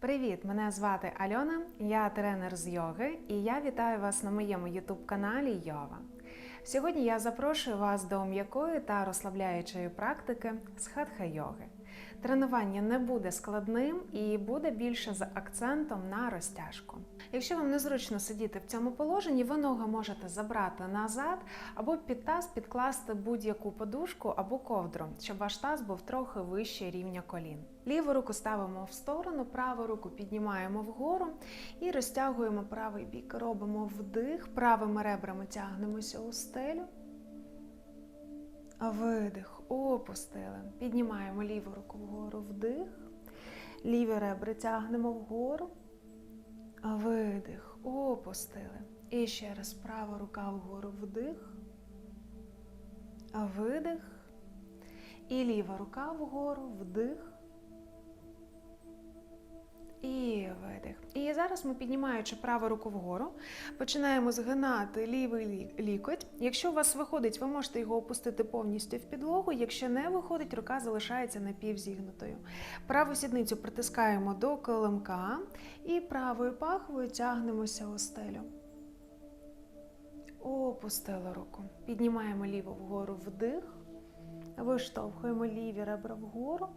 Привіт! Мене звати Альона, я тренер з йоги, і я вітаю вас на моєму ютуб-каналі Йова. Сьогодні я запрошую вас до м'якої та розслабляючої практики з хатха-йоги. Тренування не буде складним і буде більше з акцентом на розтяжку. Якщо вам незручно сидіти в цьому положенні, ви ноги можете забрати назад або під таз підкласти будь-яку подушку або ковдру, щоб ваш таз був трохи вище рівня колін. Ліву руку ставимо в сторону, праву руку піднімаємо вгору і розтягуємо правий бік. Робимо вдих, правими ребрами тягнемося у стелю. Видих, опустили. Піднімаємо ліву руку вгору, вдих. Ліві ребри тягнемо вгору. Видих, опустили. І ще раз права рука вгору, вдих. Видих. І ліва рука вгору, вдих. І видих. І зараз ми, піднімаючи праву руку вгору, починаємо згинати лівий лі- лікоть. Якщо у вас виходить, ви можете його опустити повністю в підлогу. Якщо не виходить, рука залишається напівзігнутою. Праву сідницю притискаємо до килимка і правою пахвою тягнемося у стелю. Опустили руку. Піднімаємо ліву вгору вдих. Виштовхуємо ліві ребра вгору.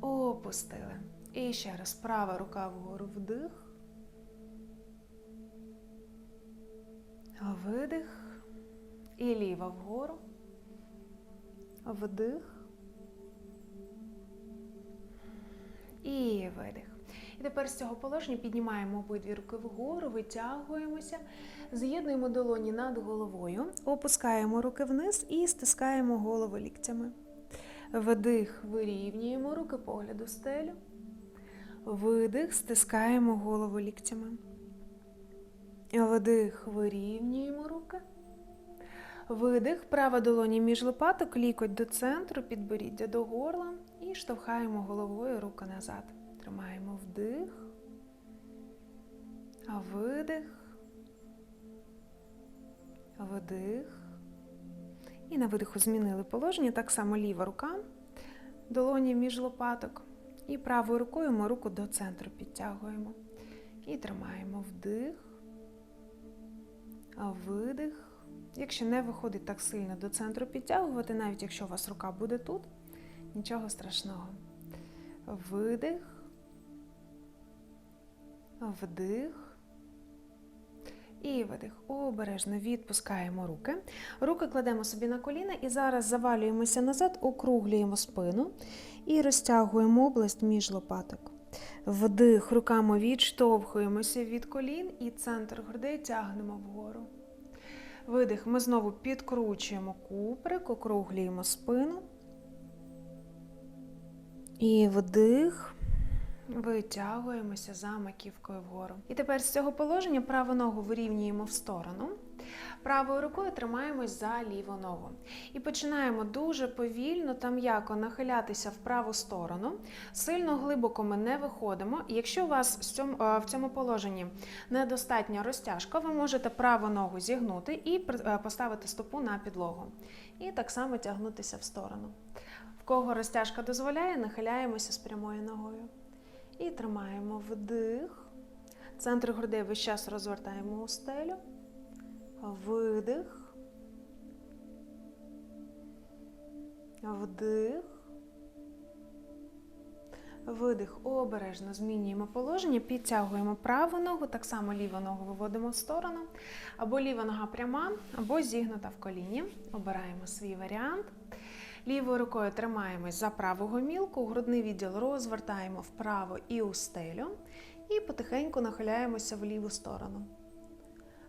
Опустили. І ще раз права рука вгору вдих. Видих. І ліва вгору. Вдих. І видих. І тепер з цього положення піднімаємо обидві руки вгору, витягуємося, з'єднуємо долоні над головою, опускаємо руки вниз і стискаємо голову ліктями. Вдих, вирівнюємо руки погляду стелю. Видих, стискаємо голову ліктями. Вдих, вирівнюємо руки. Видих, права долоні між лопаток, лікоть до центру, підборіддя до горла і штовхаємо головою руку назад. Тримаємо вдих, видих, вдих. І на видиху змінили положення. Так само ліва рука, долоні між лопаток. І правою рукою ми руку до центру підтягуємо. І тримаємо вдих, видих. Якщо не виходить так сильно до центру підтягувати, навіть якщо у вас рука буде тут, нічого страшного. Видих, вдих. І видих. Обережно відпускаємо руки. Руки кладемо собі на коліна і зараз завалюємося назад, округлюємо спину і розтягуємо область між лопаток. Вдих, руками відштовхуємося від колін і центр грудей тягнемо вгору. Видих, ми знову підкручуємо куприк, округлюємо спину. І вдих. Витягуємося за маківкою вгору. І тепер з цього положення праву ногу вирівнюємо в сторону. Правою рукою тримаємось за ліву ногу. І починаємо дуже повільно та м'яко нахилятися в праву сторону. Сильно глибоко ми не виходимо. Якщо у вас е, в цьому положенні недостатня розтяжка, ви можете праву ногу зігнути і е, поставити стопу на підлогу. І так само тягнутися в сторону. В кого розтяжка дозволяє, нахиляємося з прямою ногою. І тримаємо вдих. Центр грудей весь час розвертаємо у стелю. Видих. Вдих. Видих. Обережно змінюємо положення, підтягуємо праву ногу, так само ліву ногу виводимо в сторону. Або ліва нога пряма, або зігнута в коліні. Обираємо свій варіант. Лівою рукою тримаємось за праву гомілку, грудний відділ розвертаємо вправо і у стелю. І потихеньку нахиляємося в ліву сторону.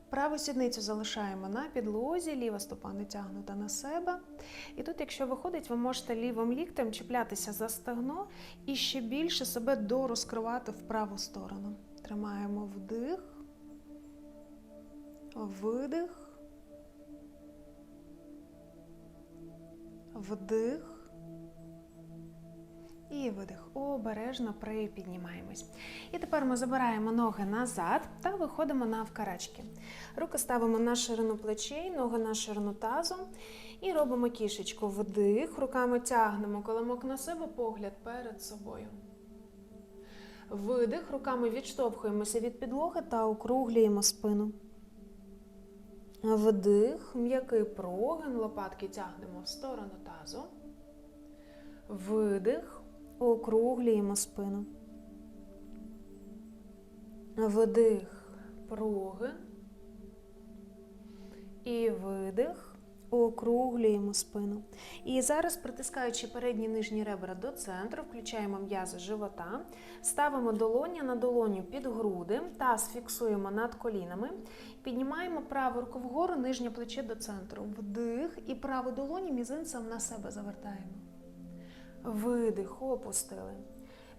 Праву сідницю залишаємо на підлозі, ліва стопа не тягнута на себе. І тут, якщо виходить, ви можете лівим ліктем чіплятися за стегно і ще більше себе дорозкривати в праву сторону. Тримаємо вдих, видих. Вдих. І видих. Обережно припіднімаємось. І тепер ми забираємо ноги назад та виходимо на вкарачки. Руки ставимо на ширину плечей, ноги на ширину тазу. І робимо кішечку вдих, руками тягнемо коломок на себе, погляд перед собою. Видих, руками відштовхуємося від підлоги та округлюємо спину. Вдих, м'який прогин, лопатки тягнемо в сторону тазу. Видих, округлюємо спину. Вдих, прогин. І видих, округлюємо спину. І зараз, притискаючи передні нижні ребра до центру, включаємо м'язи живота, ставимо долоня на долоню під груди, таз фіксуємо над колінами, піднімаємо праву руку вгору, нижнє плече до центру. Вдих і праву долоню мізинцем на себе завертаємо. Видих, опустили.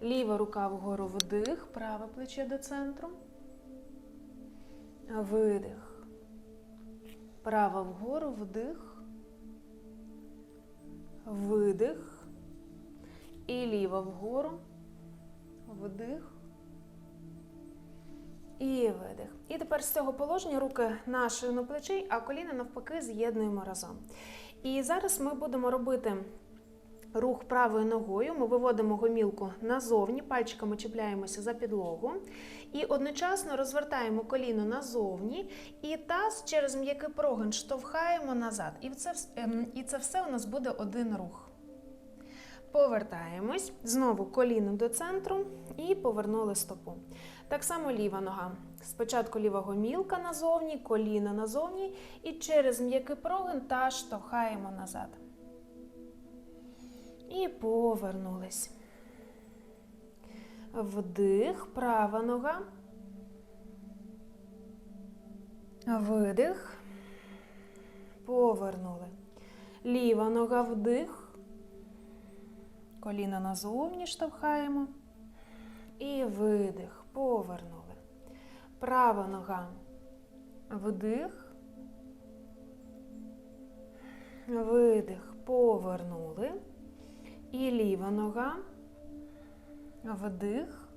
Ліва рука вгору вдих, праве плече до центру. Видих. Права вгору вдих. Видих. І ліва вгору. Вдих. І видих. І тепер з цього положення руки на ширину плечей, а коліна навпаки з'єднуємо разом. І зараз ми будемо робити рух правою ногою. Ми виводимо гомілку назовні, пальчиками чіпляємося за підлогу. І одночасно розвертаємо коліно назовні, і таз через м'який прогин штовхаємо назад. І це, ем, і це все у нас буде один рух. Повертаємось, знову коліно до центру і повернули стопу. Так само ліва нога. Спочатку ліва гомілка назовні, коліно назовні, і через м'який прогин та штовхаємо назад. І повернулись. Вдих, права нога. Видих. Повернули. Ліва нога вдих. Коліна назовні штовхаємо. І видих. Повернули. Права нога. Вдих. Видих. Повернули. І ліва нога. Вдих.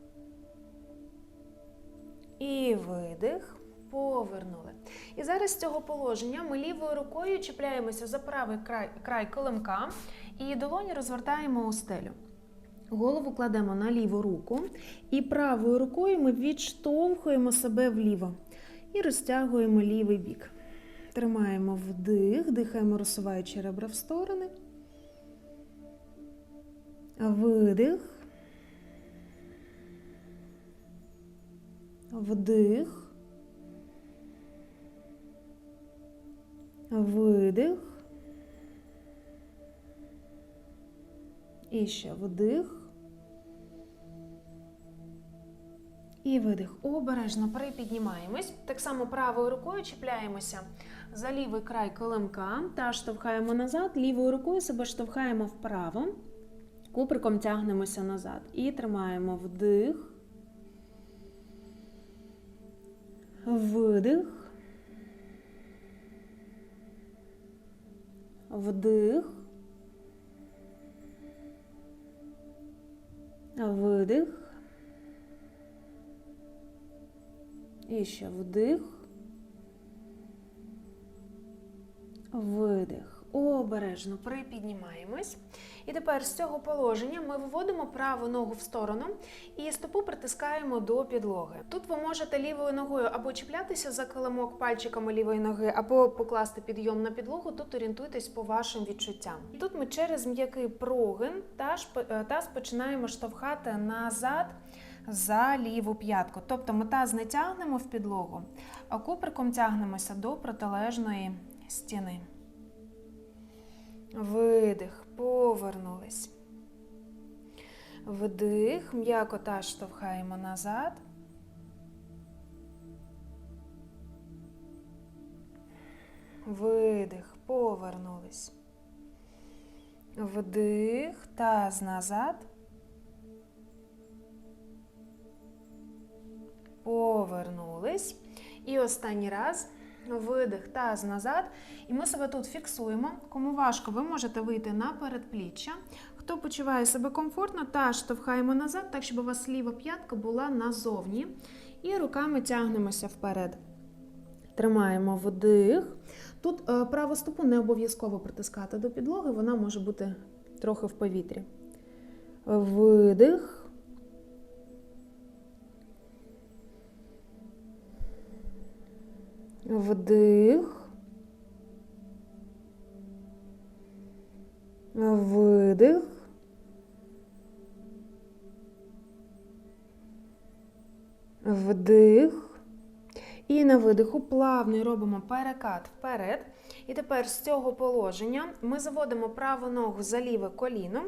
І видих. Повернули. І зараз з цього положення ми лівою рукою чіпляємося за правий край, край килимка і долоні розвертаємо у стелю. Голову кладемо на ліву руку, і правою рукою ми відштовхуємо себе вліво і розтягуємо лівий бік. Тримаємо вдих, дихаємо, розсуваючи ребра в сторони. Видих. Вдих. Видих. І ще вдих. І видих. Обережно припіднімаємось. Так само правою рукою чіпляємося за лівий край килимка та штовхаємо назад. Лівою рукою себе штовхаємо вправо. Куприком тягнемося назад. І тримаємо вдих. Видих. Вдих. Видих. І ще вдих. Видих. Обережно припіднімаємось. І тепер з цього положення ми виводимо праву ногу в сторону і стопу притискаємо до підлоги. Тут ви можете лівою ногою або чіплятися за килимок пальчиками лівої ноги, або покласти підйом на підлогу. Тут орієнтуйтесь по вашим відчуттям. Тут ми через м'який прогин та таз починаємо штовхати назад за ліву п'ятку. Тобто ми таз не тягнемо в підлогу, а куприком тягнемося до протилежної стіни. Видих, повернулись. Вдих, м'яко таз штовхаємо назад. Видих, повернулись. Вдих, таз назад. Повернулись. І останній раз. Видих, таз назад. І ми себе тут фіксуємо. Кому важко, ви можете вийти на передпліччя. Хто почуває себе комфортно, та штовхаємо назад, так щоб у вас ліва п'ятка була назовні. І руками тягнемося вперед. Тримаємо вдих. Тут е, праву стопу не обов'язково притискати до підлоги, вона може бути трохи в повітрі. Видих. Вдих. Видих. Вдих. І на видиху плавно робимо перекат вперед. І тепер з цього положення ми заводимо праву ногу за ліве коліно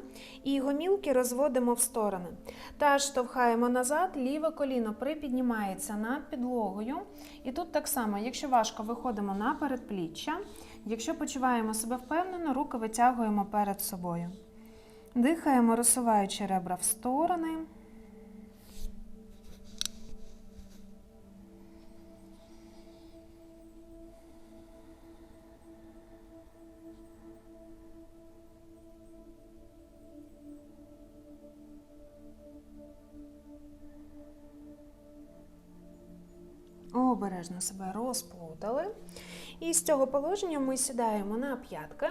і гомілки розводимо в сторони. Та штовхаємо назад, ліве коліно припіднімається над підлогою. І тут так само, якщо важко, виходимо на передпліччя. Якщо почуваємо себе впевнено, руки витягуємо перед собою. Дихаємо, розсуваючи ребра в сторони. Обережно себе розплутали. І з цього положення ми сідаємо на п'ятки.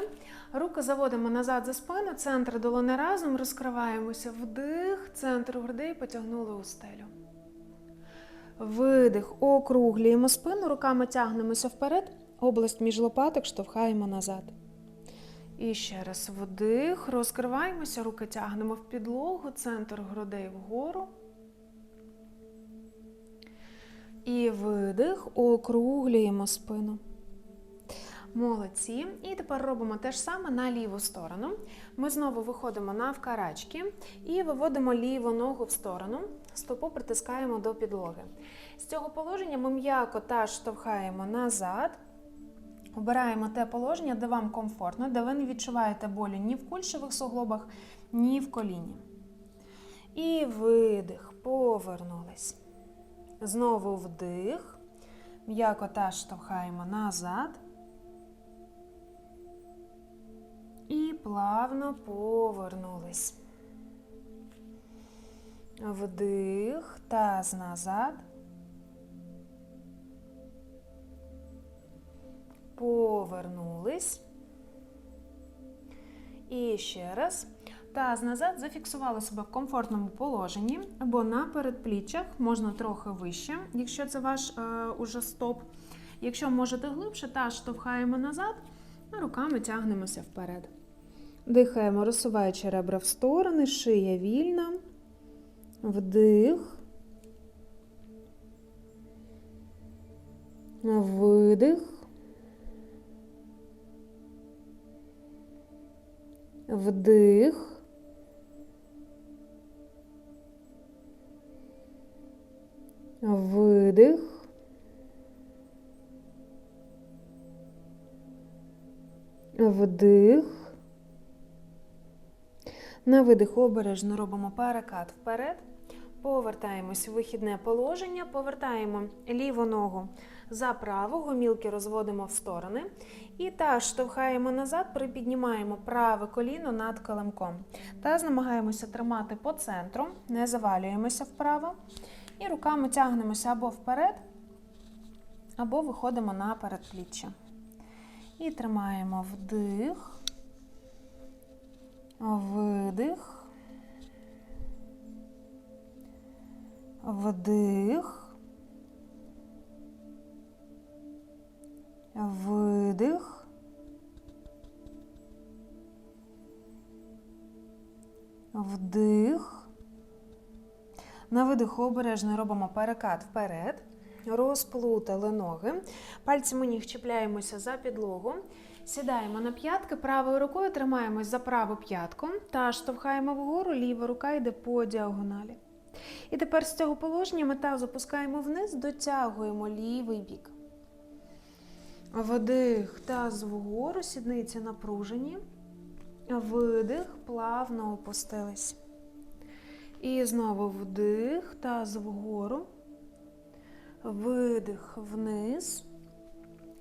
Руки заводимо назад за спину, центр долони разом, розкриваємося вдих, центр грудей потягнули у стелю. Видих, округлюємо спину, руками тягнемося вперед, область між лопаток штовхаємо назад. І ще раз вдих, розкриваємося, руки тягнемо в підлогу, центр грудей вгору. І видих, округлюємо спину. Молодці. І тепер робимо те ж саме на ліву сторону. Ми знову виходимо на вкарачки і виводимо ліву ногу в сторону, стопу притискаємо до підлоги. З цього положення ми м'яко та штовхаємо назад. Обираємо те положення, де вам комфортно, де ви не відчуваєте болю ні в кульшових суглобах, ні в коліні. І видих, повернулись. Знову вдих. М'яко та штовхаємо назад. І плавно повернулись. Вдих, таз назад. Повернулись. І ще раз. Таз назад зафіксували себе в комфортному положенні або на передпліччях, можна трохи вище, якщо це ваш е, уже стоп. Якщо можете глибше, таз штовхаємо назад, а руками тягнемося вперед. Дихаємо, розсуваючи ребра в сторони, шия вільна. Вдих. Видих. Вдих. Видих. Вдих. На видих обережно робимо перекат вперед. Повертаємось в вихідне положення, повертаємо ліву ногу за праву, гомілки розводимо в сторони. І та штовхаємо назад, припіднімаємо праве коліно над килимком. Таз намагаємося тримати по центру, не завалюємося вправо. І руками тягнемося або вперед, або виходимо на передпліччя. І тримаємо вдих, видих, вдих, видих. Вдих. На видиху обережно робимо перекат вперед. Розплутали ноги. Пальцями ніг чіпляємося за підлогу. Сідаємо на п'ятки, правою рукою тримаємось за праву п'ятку та штовхаємо вгору, ліва рука йде по діагоналі. І тепер з цього положення ми таз вниз, дотягуємо лівий бік. Вдих, таз вгору, сідниці напружені. Видих, плавно опустились. І знову вдих, таз вгору, видих вниз.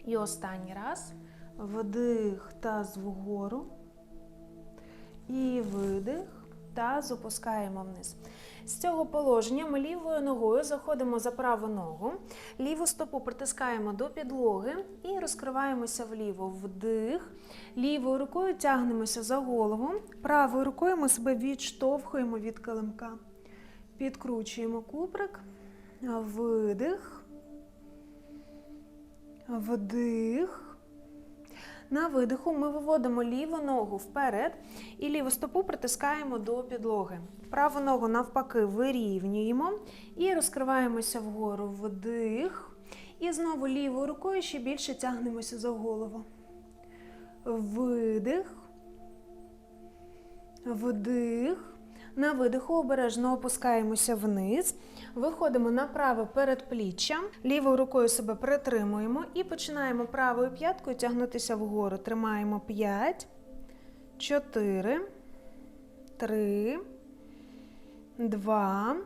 І останній раз. Вдих, таз вгору. І видих. Таз опускаємо вниз. З цього положення ми лівою ногою заходимо за праву ногу, ліву стопу притискаємо до підлоги і розкриваємося вліво. Вдих. Лівою рукою тягнемося за голову, правою рукою ми себе відштовхуємо від килимка. Підкручуємо куприк, видих, вдих. На видиху ми виводимо ліву ногу вперед і ліву стопу притискаємо до підлоги. Праву ногу навпаки вирівнюємо і розкриваємося вгору вдих. І знову лівою рукою ще більше тягнемося за голову. Видих. Вдих. На видиху обережно опускаємося вниз, виходимо на праве передпліччя, лівою рукою себе притримуємо і починаємо правою п'яткою тягнутися вгору. Тримаємо 5, 4, 3, 2,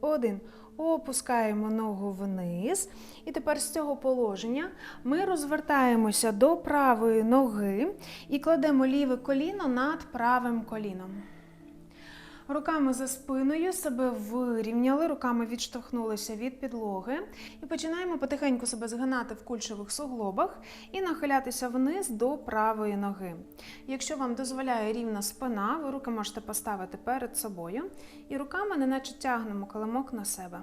1. Опускаємо ногу вниз. І тепер з цього положення ми розвертаємося до правої ноги і кладемо ліве коліно над правим коліном. Руками за спиною себе вирівняли, руками відштовхнулися від підлоги. І починаємо потихеньку себе згинати в кульшових суглобах і нахилятися вниз до правої ноги. Якщо вам дозволяє рівна спина, ви руки можете поставити перед собою і руками неначе тягнемо килимок на себе.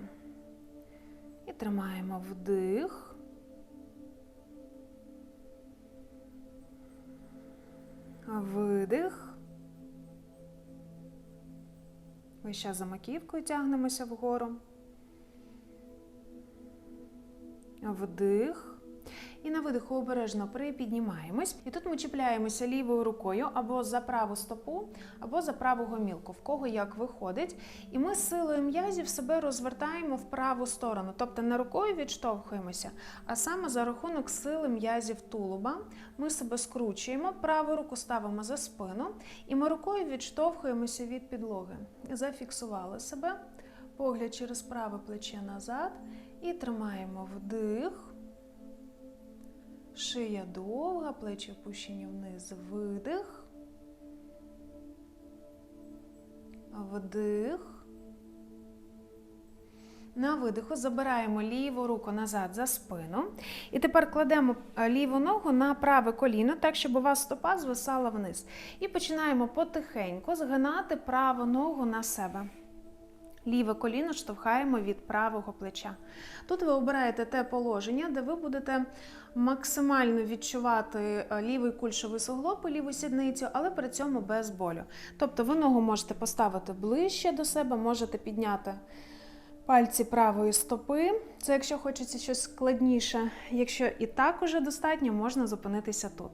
І тримаємо вдих. Видих. Весь час за маківкою тягнемося вгору. Вдих. І на видиху обережно припіднімаємось. І тут ми чіпляємося лівою рукою або за праву стопу, або за праву гомілку, в кого як виходить. І ми силою м'язів себе розвертаємо в праву сторону. Тобто не рукою відштовхуємося, а саме за рахунок сили м'язів тулуба ми себе скручуємо, праву руку ставимо за спину, і ми рукою відштовхуємося від підлоги. Зафіксували себе, погляд через праве плече назад і тримаємо вдих. Шия довга, плечі опущені вниз, видих, вдих. На видиху забираємо ліву руку назад за спину. І тепер кладемо ліву ногу на праве коліно, так, щоб у вас стопа звисала вниз. І починаємо потихеньку згинати праву ногу на себе. Ліве коліно штовхаємо від правого плеча. Тут ви обираєте те положення, де ви будете максимально відчувати лівий кульшовий суглоб ліву сідницю, але при цьому без болю. Тобто ви ногу можете поставити ближче до себе, можете підняти пальці правої стопи. Це якщо хочеться щось складніше. Якщо і так уже достатньо, можна зупинитися тут.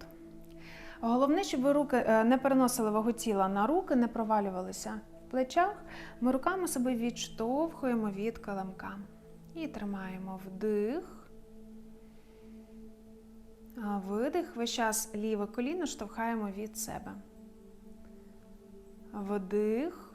Головне, щоб ви руки не переносили вагу тіла на руки, не провалювалися плечах, ми руками себе відштовхуємо від килимка. І тримаємо вдих. Видих. Весь час ліве коліно штовхаємо від себе. Вдих.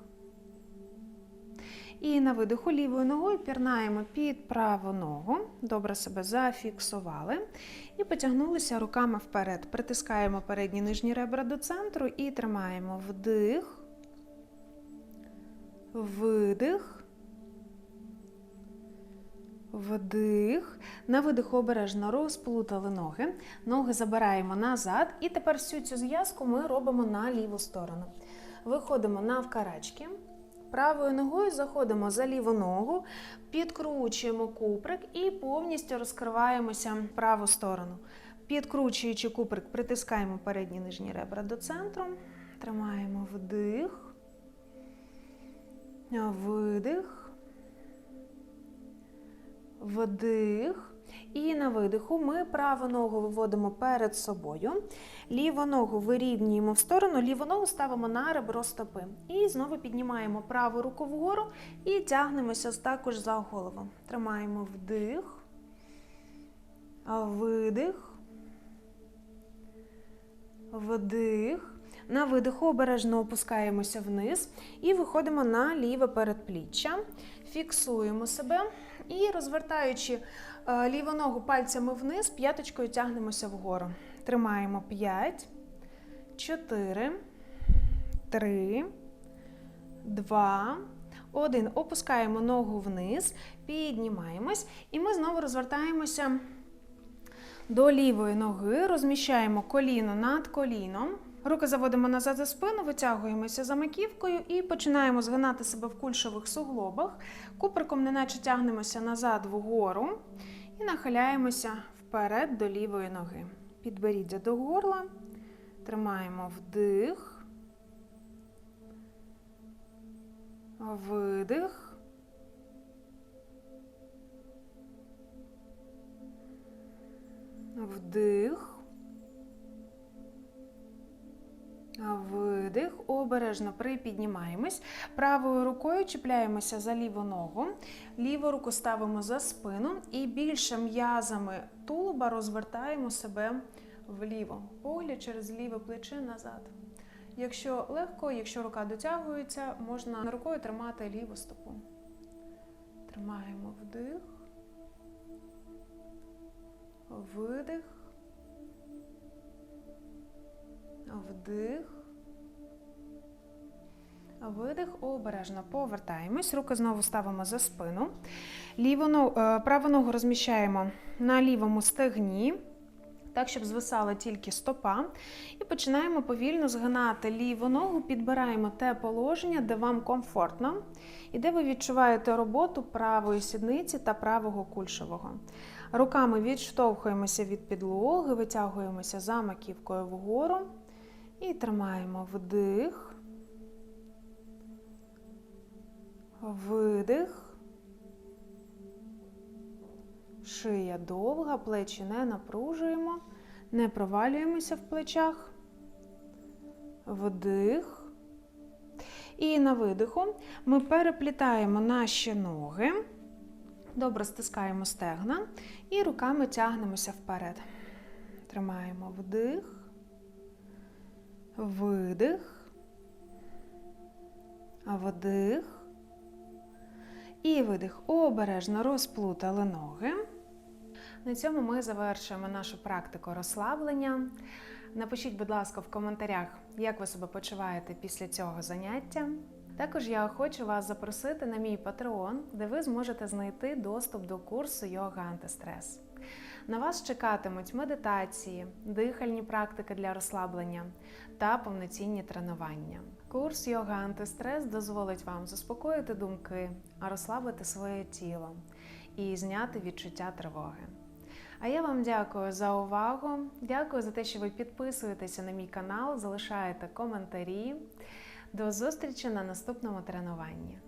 І на видиху лівою ногою пірнаємо під праву ногу. Добре себе зафіксували. І потягнулися руками вперед. Притискаємо передні нижні ребра до центру і тримаємо вдих видих, вдих. На видиху обережно розплутали ноги. Ноги забираємо назад. І тепер всю цю зв'язку ми робимо на ліву сторону. Виходимо навкарачки. Правою ногою заходимо за ліву ногу, підкручуємо куприк і повністю розкриваємося в праву сторону. Підкручуючи куприк, притискаємо передні нижні ребра до центру, тримаємо вдих. Видих, вдих. І на видиху ми праву ногу виводимо перед собою, ліву ногу вирівнюємо в сторону, ліву ногу ставимо на ребро стопи. І знову піднімаємо праву руку вгору і тягнемося також за голову. Тримаємо вдих, видих, вдих. На видиху обережно опускаємося вниз і виходимо на ліве передпліччя. Фіксуємо себе і, розвертаючи е, ліву ногу пальцями вниз, п'яточкою тягнемося вгору. Тримаємо 5, 4, 3, два, один. Опускаємо ногу вниз, піднімаємось, і ми знову розвертаємося до лівої ноги, розміщаємо коліно над коліном. Руки заводимо назад за спину, витягуємося за маківкою і починаємо згинати себе в кульшових суглобах. Куприком неначе тягнемося назад вгору і нахиляємося вперед до лівої ноги. Підберіться до горла, тримаємо вдих, видих. Вдих. Обережно припіднімаємось. Правою рукою чіпляємося за ліву ногу. Ліву руку ставимо за спину і більше м'язами тулуба розвертаємо себе вліво. Погляд через ліве плече назад. Якщо легко, якщо рука дотягується, можна рукою тримати ліву стопу. Тримаємо вдих. Видих. Вдих. Видих. Обережно повертаємось. Руки знову ставимо за спину. Ліву е, праву ногу розміщаємо на лівому стегні, так, щоб звисала тільки стопа. І починаємо повільно згинати ліву ногу, підбираємо те положення, де вам комфортно, і де ви відчуваєте роботу правої сідниці та правого кульшового. Руками відштовхуємося від підлоги, витягуємося за маківкою вгору і тримаємо вдих, видих. Шия довга, плечі не напружуємо, не провалюємося в плечах. Вдих. І на видиху ми переплітаємо наші ноги. Добре стискаємо стегна і руками тягнемося вперед. Тримаємо вдих, видих, вдих і видих. Обережно розплутали ноги. На цьому ми завершуємо нашу практику розслаблення. Напишіть, будь ласка, в коментарях, як ви себе почуваєте після цього заняття. Також я хочу вас запросити на мій патреон, де ви зможете знайти доступ до курсу йога антистрес. На вас чекатимуть медитації, дихальні практики для розслаблення та повноцінні тренування. Курс йога антистрес дозволить вам заспокоїти думки, розслабити своє тіло і зняти відчуття тривоги. А я вам дякую за увагу. Дякую за те, що ви підписуєтеся на мій канал, залишаєте коментарі. До зустрічі на наступному тренуванні.